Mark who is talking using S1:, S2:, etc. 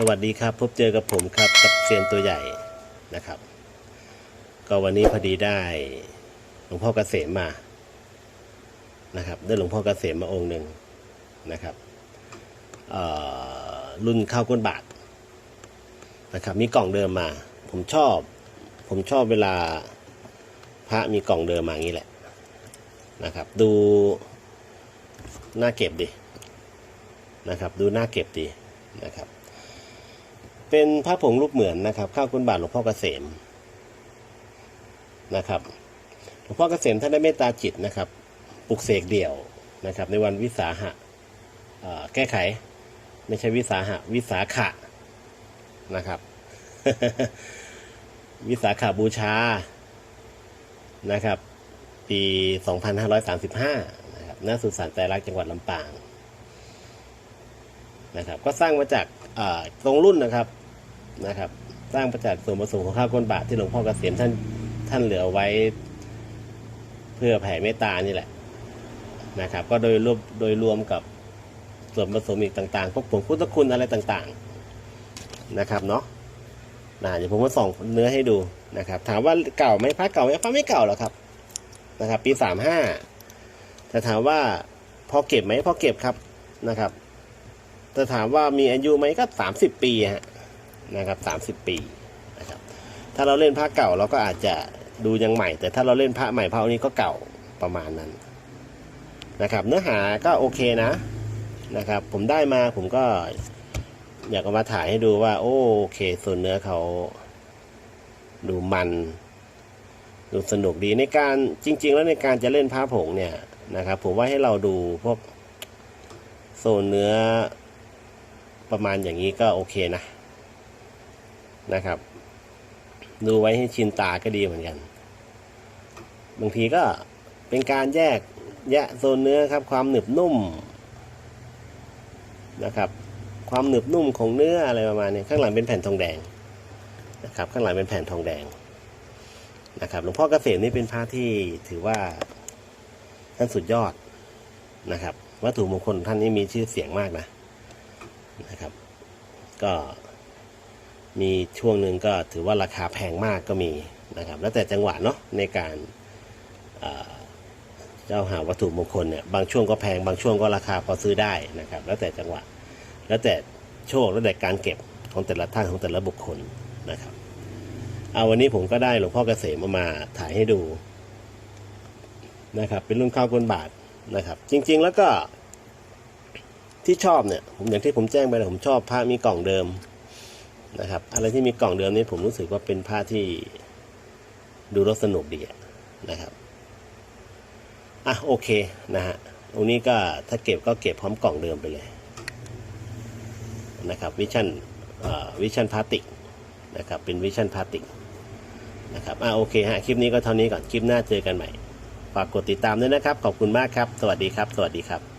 S1: สวัสดีครับ พบเจอกับผมครับกับเซียนตัวใหญ่นะครับ ก็วันนี้พอดีได้หลวงพ่อเกษมมานะครับ ได้หลวงพ่อเกษมมาองค์หนึ่งนะครับรุ่นข้าวก้นบาทนะครับ มีกล่องเดิมมา ผมชอบ ผมชอบเวลาพระมีกล่องเดิมมาอย่างนี้แหละนะครับ ดูน่าเก็บดีนะครับ ดูน่าเก็บดีนะครับ เป็นพระผงรูปเหมือนนะครับข้าวกุนบาทหลวงพ่อเกษมนะครับหลวงพ่อเกษมท่านได้เมตตาจิตนะครับปลุกเสกเดี่ยวนะครับ ในวันวิสาหะแก้ไข ไม่ใช่วิสาหะ วิสาขะนะครับ วิสาขาบูชานะครับ ปี 2535นะครับณสุสานใจรักจังหวัดลำปางนะครับ ก็สร้างมาจากตรงรุ่นนะครับ นะครับสร้างมาจากส่วนผสมของข้าวก้นบาทที่หลวงพ่อเกษมท่านท่านเหลือไว้ เพื่อแผ่เมตตานี่แหละนะครับ ก็โดยรวบโดยรวมกับส่วนผสมอีกต่างๆพวกผงพุทธคุณอะไรต่างๆนะครับเนาะนะเดี๋ยวผมมาส่องเนื้อให้ดูนะครับ ถามว่าเก่าไหมพระเก่าไหมพระไม่เก่าหรอกครับนะครับ ปีสามห้าแต่ถามว่าพอเก็บไหมพอเก็บครับนะครับแต่ถามว่ามีอายุไหมก็สามสิบปีฮะ นะครับสามสิบปีนะครับถ้าเราเล่นพระเก่าเราก็อาจจะดูยังใหม่ แต่ถ้าเราเล่นพระใหม่พระองค์นี้ก็เก่าประมาณนั้นนะครับเนื้อหาก็โอเคนะนะครับผมได้มาผมก็อยากมาถ่ายให้ดูว่า โอเคส่วนเนื้อเขาดูมันดูสนุกดีในการจริง ๆ แล้วในการจะเล่นผ้าผงเนี่ยนะครับผมว่าให้เราดูพวกโซนเนื้อประมาณอย่างนี้ก็โอเคนะ นะครับ ดูไว้ให้ชินตาก็ดีเหมือนกัน บางทีก็เป็นการแยกแยะโซนเนื้อครับ ความหนึบนุ่มนะครับ ความหนึบนุ่มของเนื้ออะไรประมาณนี้ข้างหลังเป็นแผ่นทองแดงนะครับ ข้างหลังเป็นแผ่นทองแดงนะครับหลวงพ่อเกษมนี่เป็นพระที่ถือว่าท่านสุดยอดนะครับ วัตถุมงคลท่านนี้มีชื่อเสียงมากนะนะครับ ก็ มีช่วงหนึ่งก็ถือว่าราคาแพงมากก็มีนะครับ แล้วแต่จังหวะเนาะในการเจ้าหาวัตถุมงคลเนี่ยบางช่วงก็แพงบางช่วงก็ราคาพอซื้อได้นะครับ แล้วแต่จังหวะ แล้วแต่โชคแล้วแต่การเก็บของแต่ละท่านของแต่ละบุคคลนะครับเอาวันนี้ผมก็ได้หลวงพ่อเกษมเอามาถ่ายให้ดูนะครับ เป็นรุ่นข้าวก้นบาทนะครับ จริง ๆ แล้วก็ที่ชอบเนี่ยผมอย่างที่ผมแจ้งไปผมชอบผ้ามีกล่องเดิม นะครับ อะไรที่มีกล่องเดิมนี่ผมรู้สึกว่าเป็นผ้าที่ดูแล้วสนุกดีอะนะครับ อะโอเคนะฮะตรงนี้ก็ถ้าเก็บก็เก็บพร้อมกล่องเดิมไปเลยนะครับวิชั่นวิชั่นพลาสติกนะครับเป็นวิชั่นพลาสติกนะครับอ่าโอเคฮะคลิปนี้ก็เท่านี้ก่อนคลิปหน้าเจอกันใหม่ ฝากกดติดตามด้วยนะครับ ขอบคุณมากครับ สวัสดีครับ สวัสดีครับ